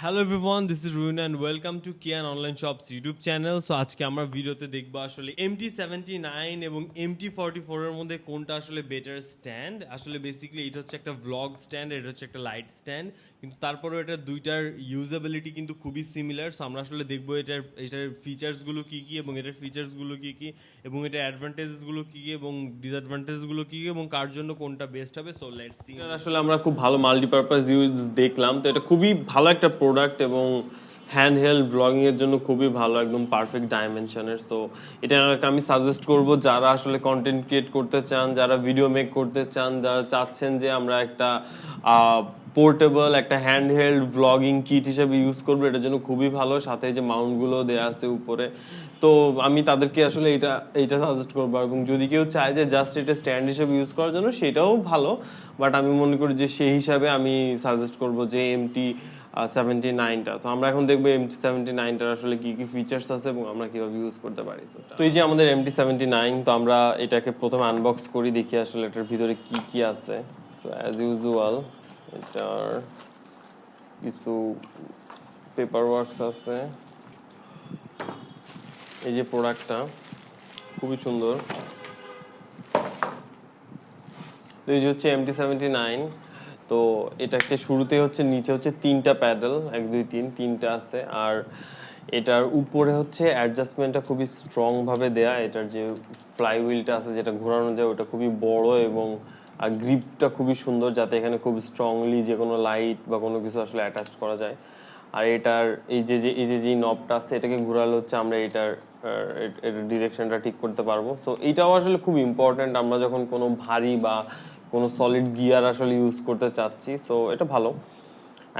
Hello everyone this is রুইন and welcome to Kiyan online shops YouTube channel so আজকে আমরা ভিডিওতে দেখব আসলে এমটি সেভেন্টি নাইন এবং এমটি ফর্টি ফোরের মধ্যে কোনটা আসলে বেটার স্ট্যান্ড আসলে বেসিক্যালি এটা হচ্ছে একটা ভ্লগ স্ট্যান্ড এটা হচ্ছে একটা লাইট স্ট্যান্ড কিন্তু তারপরেও এটা দুইটার ইউজেবিলিটি কিন্তু খুবই সিমিলার সো আমরা আসলে দেখব এটার এটার ফিচার্সগুলো কী কী এবং এটার ফিচার্সগুলো কী কী এবং এটার অ্যাডভান্টেজেসগুলো কী কী এবং ডিসঅ্যাডভান্টেজগুলো কী কী এবং কার জন্য কোনটা বেস্ট হবে? সো লেটস সি আসলে আমরা খুব ভালো মাল্টিপারপাস ইউজ দেখলাম। তো এটা খুবই ভালো একটা প্রোডাক্ট এবং হ্যান্ড হেল্ড ব্লগিং এর জন্য খুবই ভালো, একদম পারফেক্ট ডাইমেনশনের সো এটা আমি সাজেস্ট করব, যারা আসলে কন্টেন্ট ক্রিয়েট করতে চান, যারা ভিডিও মেক করতে চান, যারা চাচ্ছেন যে আমরা একটা পোর্টেবল একটা হ্যান্ড হেল্ড ব্লগিং কিট হিসেবে ইউজ করব, এটার জন্য খুবই ভালো। সাথে যে মাউন্টগুলো দেওয়া আছে উপরে। তো, আমি তাদেরকে আসলে এটা এইটা সাজেস্ট করব। এবং যদি কেউ চায় যে জাস্ট এটা স্ট্যান্ড হিসেবে ইউজ করার জন্য, সেটাও ভালো। বাট আমি মনে করি যে সেই হিসাবে আমি সাজেস্ট করব যে এমটি সেভেন্টি নাইনটা তো আমরা এখন দেখব এমটি সেভেন্টি নাইনটার আসলে কি কি ফিচার্স আছে এবং আমরা কীভাবে ইউজ করতে পারি। তো এই যে আমাদের এমটি সেভেন্টি নাইন তো আমরা এটাকে প্রথমে আনবক্স করি, দেখি আসলে এটার ভিতরে কি কি আছে। সো অ্যাজ ইউজুয়াল এটার কিছু পেপার ওয়ার্কস আছে। এই যে প্রোডাক্টটা খুবই সুন্দর। তো এই যে হচ্ছে এমটি সেভেন্টি নাইন তো এটাকে শুরুতে হচ্ছে নিচে হচ্ছে তিনটা প্যাডেল, এক, দুই, তিন, তিনটা আছে। আর এটার উপরে হচ্ছে অ্যাডজাস্টমেন্টটা খুবই স্ট্রং ভাবে দেয়া। এটার যে ফ্লাই হুইলটা আছে যেটা ঘোরানো যায়, ওটা খুবই বড় এবং আর গ্রিপটা খুবই সুন্দর যাতে এখানে খুব স্ট্রংলি যে কোনো লাইট বা কোনো কিছু আসলে অ্যাটাচ করা যায়। আর এটার এই যে যে, এই যে যে নবটা আছে, এটাকে ঘোরালে হচ্ছে আমরা এটার এটার ডিরেকশনটা ঠিক করতে পারব। সো এইটাও আসলে খুব ইম্পর্ট্যান্ট আমরা যখন কোনো ভারী বা কোনো সলিড গিয়ার আসলে ইউজ করতে চাচ্ছি সো এটা ভালো।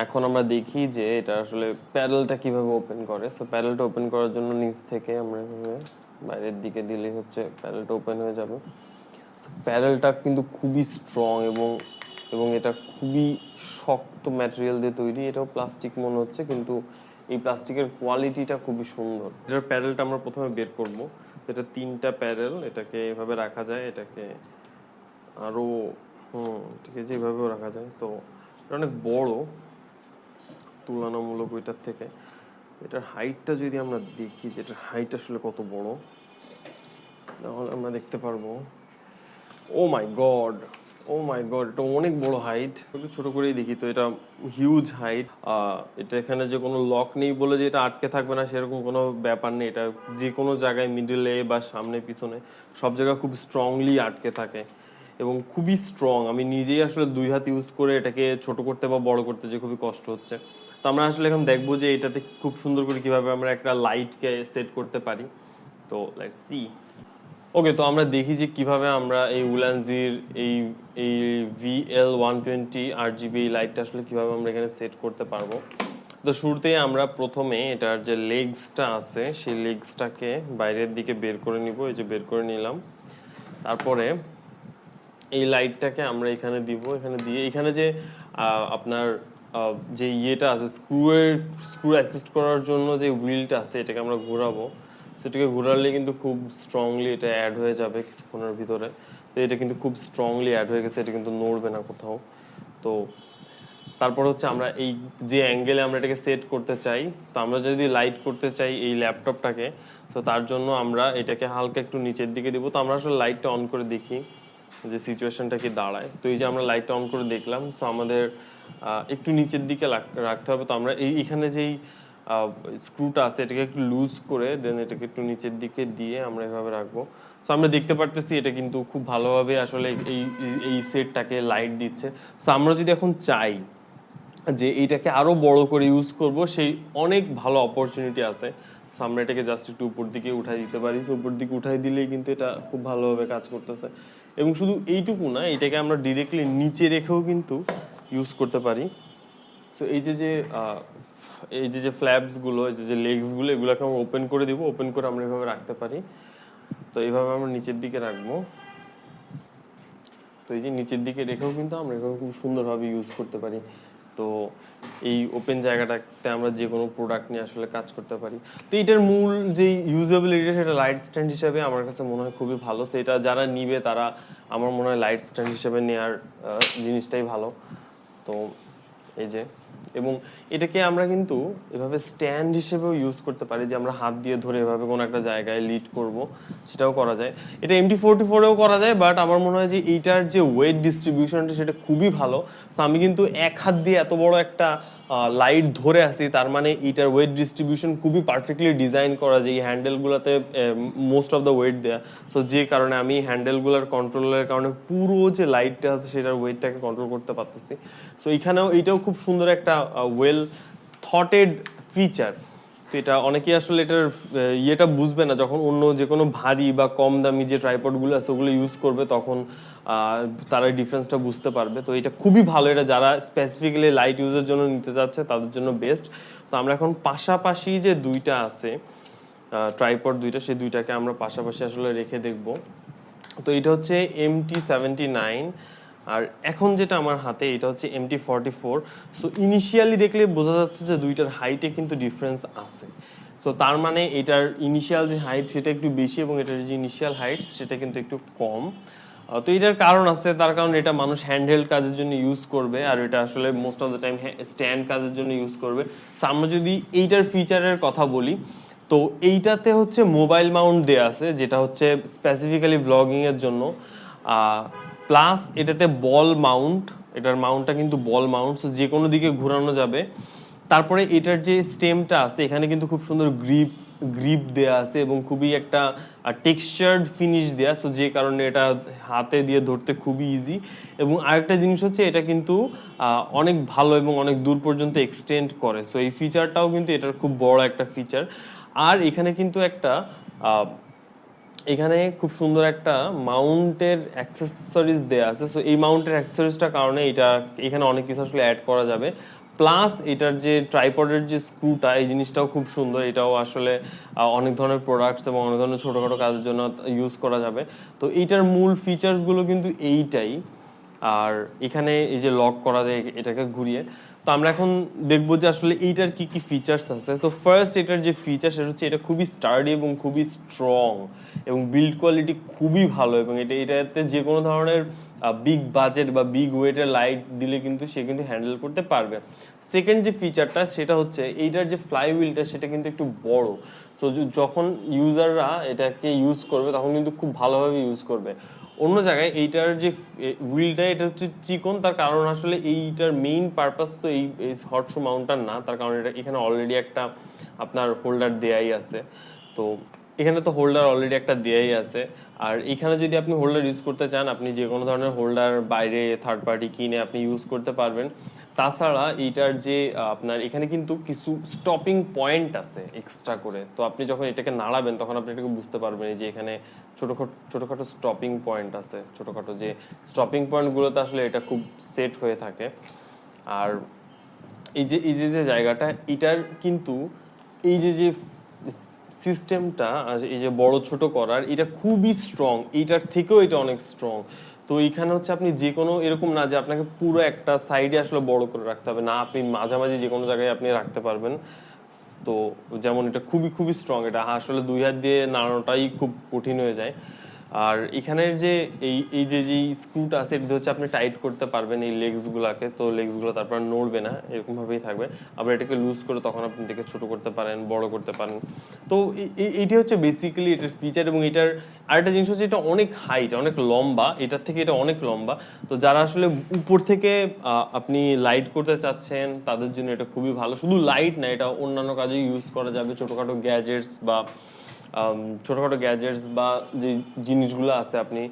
এখন আমরা দেখি যে এটা আসলে প্যাডেলটা কীভাবে ওপেন করে। সো প্যাডেলটা ওপেন করার জন্য নিচ থেকে আমরা এভাবে বাইরের দিকে দিলেই হচ্ছে প্যাডেলটা ওপেন হয়ে যাবে। প্যাডেলটা কিন্তু খুবই স্ট্রং এবং এবং এটা খুবই শক্ত ম্যাটেরিয়াল দিয়ে তৈরি। এটাও প্লাস্টিক মনে হচ্ছে, কিন্তু এই প্লাস্টিকের কোয়ালিটিটা খুবই সুন্দর। এটার প্যাডেলটা আমরা প্রথমে বের করব। এটা তিনটা প্যাডেল এটাকে এভাবে রাখা যায়, এটাকে আরও ঠিক আছে এভাবেও রাখা যায়। তো এটা অনেক বড়, তুলনামূলক ওইটার থেকে। এটার হাইটটা যদি আমরা দেখি যে এটার হাইট আসলে কত বড়, তাহলে আমরা দেখতে পারব, ও মাই গড, ও মাই গড, এটা অনেক বড় হাইট একটু ছোট করেই দেখি তো, এটা হিউজ হাইট এটা এখানে যে কোনো লক নেই বলে যে এটা আটকে থাকবে না, সেরকম কোনো ব্যাপার নেই। এটা যে কোনো জায়গায় মিডলে বা সামনে, পিছনে সব জায়গায় খুব স্ট্রংলি আটকে থাকে। এবং খুবই স্ট্রং আমি নিজেই আসলে দুই হাত ইউজ করে এটাকে ছোট করতে বা বড় করতে যে খুবই কষ্ট হচ্ছে। তো আমরা আসলে এখন দেখব যে এটাতে খুব সুন্দর করে কীভাবে আমরা একটা লাইটকে সেট করতে পারি। তো লেটস সি ওকে তো আমরা দেখি যে কীভাবে আমরা এই উলানজির, এই এই ভিএল ওয়ান টোয়েন্টি আর জিবি এই লাইটটা আসলে কীভাবে আমরা এখানে সেট করতে পারব। তো শুরুতেই আমরা প্রথমে এটার যে লেগসটা আছে, সেই লেগসটাকে বাইরের দিকে বের করে নিব। এই যে বের করে নিলাম। তারপরে এই লাইটটাকে আমরা এখানে দিব, এখানে দিয়ে, এখানে যে আপনার যে ইয়েটা আছে, স্ক্রুয়ের, স্ক্রু অ্যাসিস্ট করার জন্য যে হুইলটা আছে, এটাকে আমরা ঘোরাবো। সেটাকে ঘোরালে কিন্তু খুব স্ট্রংলি এটা অ্যাড হয়ে যাবে কিছুক্ষণের ভিতরে। তো এটা কিন্তু খুব স্ট্রংলি অ্যাড হয়ে গেছে, এটা কিন্তু নড়বে না কোথাও। তো তারপর হচ্ছে আমরা এই যে অ্যাঙ্গেলে আমরা এটাকে সেট করতে চাই, তো আমরা যদি লাইট করতে চাই এই ল্যাপটপটাকে তো তার জন্য আমরা এটাকে হালকা একটু নিচের দিকে দিব। তো আমরা আসলে লাইটটা অন করে দেখি। যে সিচুয়েশনটা কি দাঁড়ায়। তো এই যে আমরা লাইটটা অন করে দেখলাম সো আমাদের একটু নিচের দিকে রাখতে হবে। তো আমরা এই, এখানে যেই স্ক্রুটা আছে, এটাকে একটু লুজ করে দেন এটাকে একটু নিচের দিকে দিয়ে আমরা এভাবে রাখব। সো আমরা দেখতে পারতেছি এটা কিন্তু খুব ভালোভাবে আসলে এই, এই- সেটটাকে লাইট দিচ্ছে। সো আমরা যদি এখন চাই যে এইটাকে আরও বড় করে ইউজ করব, সেই অনেক ভালো অপরচুনিটি আছে। এটাকে জাস্ট একটু উপর দিকে উঠাই দিতে পারি। উপর দিকে উঠাই দিলেই কিন্তু এটা খুব ভালোভাবে কাজ করতেছে। এবং শুধু এইটুকু না, এটাকে আমরা ডিরেক্টলি নিচে রেখেও কিন্তু ইউজ করতে পারি। সো এই যে যে এই যে যে ফ্ল্যাপসগুলো এই যে যে লেগসগুলো এগুলোকে আমরা ওপেন করে দিব। ওপেন করে আমরা এভাবে রাখতে পারি। তো এইভাবে আমরা নিচের দিকে রাখব। তো এই যে নিচের দিকে রেখেও কিন্তু আমরা এভাবে খুব সুন্দরভাবে ইউজ করতে পারি। তো এই ওপেন জায়গাটাতে আমরা যে কোনো প্রোডাক্ট নিয়ে আসলে কাজ করতে পারি। তো এটার মূল যে ইউজেবিলিটি সেটা লাইট স্ট্যান্ড হিসেবে আমার কাছে মনে হয় খুবই ভালো। সেটা যারা নিবে তারা আমার মনে হয় লাইট স্ট্যান্ড হিসেবে নেওয়ার জিনিসটাই ভালো। তো এই যে এবং এটাকে আমরা কিন্তু এভাবে স্ট্যান্ড হিসেবেও ইউজ করতে পারি যে আমরা হাত দিয়ে ধরে এভাবে কোনো একটা জায়গায় লিড করব, সেটাও করা যায়। এটা এমটি ফোরটি ফোরেও করা যায় বাট আমার মনে হয় যে এইটার যে ওয়েট ডিস্ট্রিবিউশনটা সেটা খুবই ভালো। সো আমি কিন্তু এক হাত দিয়ে এত বড় একটা লাইট ধরে আসি, তার মানে এইটার ওয়েট ডিস্ট্রিবিউশন খুবই পারফেক্টলি ডিজাইন করা যায়। এই হ্যান্ডেলগুলোতে মোস্ট অফ দ্য ওয়েট দেয়া। সো যে কারণে আমি হ্যান্ডেলগুলোর কন্ট্রোলের কারণে পুরো যে লাইটটা আছে, সেটার ওয়েটটাকে কন্ট্রোল করতে পারতেছি। সো এখানেও এইটাও খুব সুন্দর একটা ওয়েল থটেড ফিচার তো এটা অনেকেই আসলে এটার ইয়েটা বুঝবে না। যখন অন্য যে কোনো ভারী বা কম দামি যে ট্রাইপডগুলো আছে, ওগুলো ইউজ করবে, তখন তারা ডিফারেন্সটা বুঝতে পারবে। তো এটা খুবই ভালো। এটা যারা স্পেসিফিক্যালি লাইট ইউজের জন্য নিতে যাচ্ছে তাদের জন্য বেস্ট তো আমরা এখন পাশাপাশি যে দুইটা আছে ট্রাইপড দুইটা, সেই দুইটাকে আমরা পাশাপাশি আসলে রেখে দেখব। তো এটা হচ্ছে এমটি সেভেন্টি নাইন আর এখন যেটা আমার হাতে, এটা হচ্ছে MT forty four so initially দেখলে বোঝা যাচ্ছে যে দুইটার হাইটে কিন্তু ডিফারেন্স আছে। সো তার মানে এটার ইনিশিয়াল যে হাইট সেটা একটু বেশি এবং এটার যে ইনিশিয়াল হাইট সেটা কিন্তু একটু কম। তো এটার কারণ আছে, তার কারণ এটা মানুষ হ্যান্ডহেল্ড কাজের জন্য ইউজ করবে আর এটা আসলে most of the time stand কাজের জন্য ইউজ করবে। সো আমরা যদি এইটার ফিচারের কথা বলি, তো এইটাতে হচ্ছে মোবাইল মাউন্ট দেয়া আছে, যেটা হচ্ছে স্পেসিফিক্যালি ব্লগিংয়ের জন্য। প্লাস এটাতে বল মাউন্ট এটার মাউন্টটা কিন্তু বল মাউন্ট সো যে কোনো দিকে ঘোরানো যাবে। তারপরে এটার যে স্টেমটা আছে, এখানে কিন্তু খুব সুন্দর গ্রিপ গ্রিপ দেয়া আছে এবং খুবই একটা টেক্সচার্ড ফিনিশ দেয়া সো যে কারণে এটা হাতে দিয়ে ধরতে খুবই ইজি এবং আরেকটা জিনিস হচ্ছে, এটা কিন্তু অনেক ভালো এবং অনেক দূর পর্যন্ত এক্সটেন্ড করে। সো এই ফিচারটাও কিন্তু এটার খুব বড় একটা ফিচার আর এখানে কিন্তু একটা এখানে খুব সুন্দর একটা মাউন্টের অ্যাক্সেসরিজ দেওয়া আছে। সো এই মাউন্টের অ্যাক্সেসরিজটার কারণে এটা এখানে অনেক কিছু আসলে অ্যাড করা যাবে। প্লাস এটার যে ট্রাইপডের যে স্ক্রুটা এই জিনিসটাও খুব সুন্দর। এটাও আসলে অনেক ধরনের প্রোডাক্টস এবং অনেক ধরনের ছোটোখাটো কাজের জন্য ইউজ করা যাবে। তো এইটার মূল ফিচার্সগুলো কিন্তু এইটাই। আর এখানে এই যে লক করা যায়, এটাকে ঘুরিয়ে। তো আমরা এখন দেখব যে আসলে এইটার কি কি ফিচার্স আছে। তো ফার্স্ট এটার যে ফিচার সেটা হচ্ছে এটা খুবই স্টার্ডি এবং খুবই স্ট্রং এবং বিল্ড কোয়ালিটি খুবই ভালো এবং এটা, এটাতে যে কোনো ধরনের বিগ বাজেট বা বিগ ওয়েটের লাইট দিলে কিন্তু সে কিন্তু হ্যান্ডেল করতে পারবে। সেকেন্ড যে ফিচারটা সেটা হচ্ছে এইটার যে ফ্লাই হুইলটা সেটা কিন্তু একটু বড়। সো যখন ইউজাররা এটাকে ইউজ করবে, তখন কিন্তু খুব ভালোভাবে ইউজ করবে। অন্য জায়গায় এইটার যে হুইলটা এটা হচ্ছে চিকন, তার কারণ আসলে এইটার মেইন পারপাস তো এই হট শু মাউন্টার না, তার কারণ এটা এখানে অলরেডি একটা আপনার হোল্ডার দেয়াই আছে। তো এখানে তো হোল্ডার অলরেডি একটা দেয়াই আছে। আর এখানে যদি আপনি হোল্ডার ইউজ করতে চান, আপনি যে কোনো ধরনের হোল্ডার বাইরে থার্ড পার্টি কিনে আপনি ইউজ করতে পারবেন। তাছাড়া এইটার যে আপনার এখানে কিন্তু কিছু স্টপিং পয়েন্ট আছে এক্সট্রা করে। তো আপনি যখন এটাকে নাড়াবেন, তখন আপনি এটাকে বুঝতে পারবেন যে এখানে ছোটোখাটো ছোটোখাটো স্টপিং পয়েন্ট আছে। ছোটোখাটো যে স্টপিং পয়েন্টগুলোতে আসলে এটা খুব সেট হয়ে থাকে। আর এই যে এই যে যে জায়গাটা, এটার কিন্তু এই যে যে সিস্টেমটা এই যে বড় ছোট করার, এটা খুবই স্ট্রং এইটার থেকেও এটা অনেক স্ট্রং তো এইখানে হচ্ছে আপনি যে কোনো এরকম না যে আপনাকে পুরো একটা সাইডে আসলে বড় করে রাখতে হবে। না, আপনি মাঝামাঝি যে কোনো জায়গায় আপনি রাখতে পারবেন। তো যেমন এটা খুবই খুবই স্ট্রং এটা আসলে দুই হাত দিয়ে নাড়ানোটাই খুব কঠিন হয়ে যায়। আর এখানের যে এই এই যে যে স্ক্রুটা আছে এটা হচ্ছে আপনি টাইট করতে পারবেন এই লেগসগুলোকে তো লেগসগুলো তারপর নড়বে না, এরকমভাবেই থাকবে। আবার এটাকে লুজ করে তখন আপনি এটাকে ছোট করতে পারেন, বড় করতে পারেন। তো এই- এই- এইটি হচ্ছে বেসিক্যালি এটার ফিচার এবং এটার আরেকটা জিনিস হচ্ছে এটা অনেক হাইট অনেক লম্বা, এটার থেকে এটা অনেক লম্বা। তো যারা আসলে উপর থেকে আপনি লাইট করতে চাচ্ছেন, তাদের জন্য এটা খুবই ভালো। শুধু লাইট না, এটা অন্যান্য কাজে ইউজ করা যাবে। ছোটোখাটো গ্যাজেটস বা ছোটখাটো গ্যাজেটস বা যে জিনিসগুলো আছে আপনি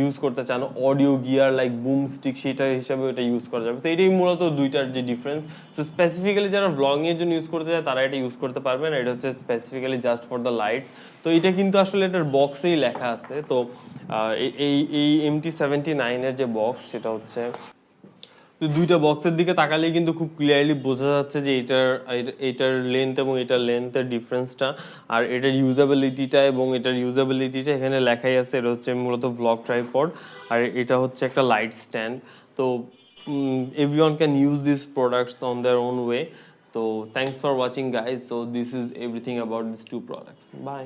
ইউজ করতে চান audio gear like boom stick সেটা হিসাবে এটা ইউজ করা যাবে। তো এটাই মূলত দুইটার যে ডিফারেন্স সো স্পেসিফিক্যালি যারা ব্লগিং এর জন্য ইউজ করতে চায়, তারা এটা ইউজ করতে পারবেন এটা হচ্ছে specifically just for the lights তো এটা কিন্তু আসলে এটার বক্সেই লেখা আছে। তো এই- এই এমটি সেভেন্টি নাইনের যে বক্স সেটা হচ্ছে দুইটা বক্সের দিকে তাকালেই কিন্তু খুব ক্লিয়ারলি বোঝা যাচ্ছে যে এটার এটার লেন্থ এবং এটার লেন্থের ডিফারেন্সটা আর এটার ইউজাবিলিটিটা এবং এটার ইউজাবিলিটিটা এখানে লেখাই আছে। এটা হচ্ছে মূলত ব্লক ট্রাইপড আর এটা হচ্ছে একটা লাইট স্ট্যান্ড তো everyone can use this products on their own way তো thanks for watching guys so this is everything about this two products bye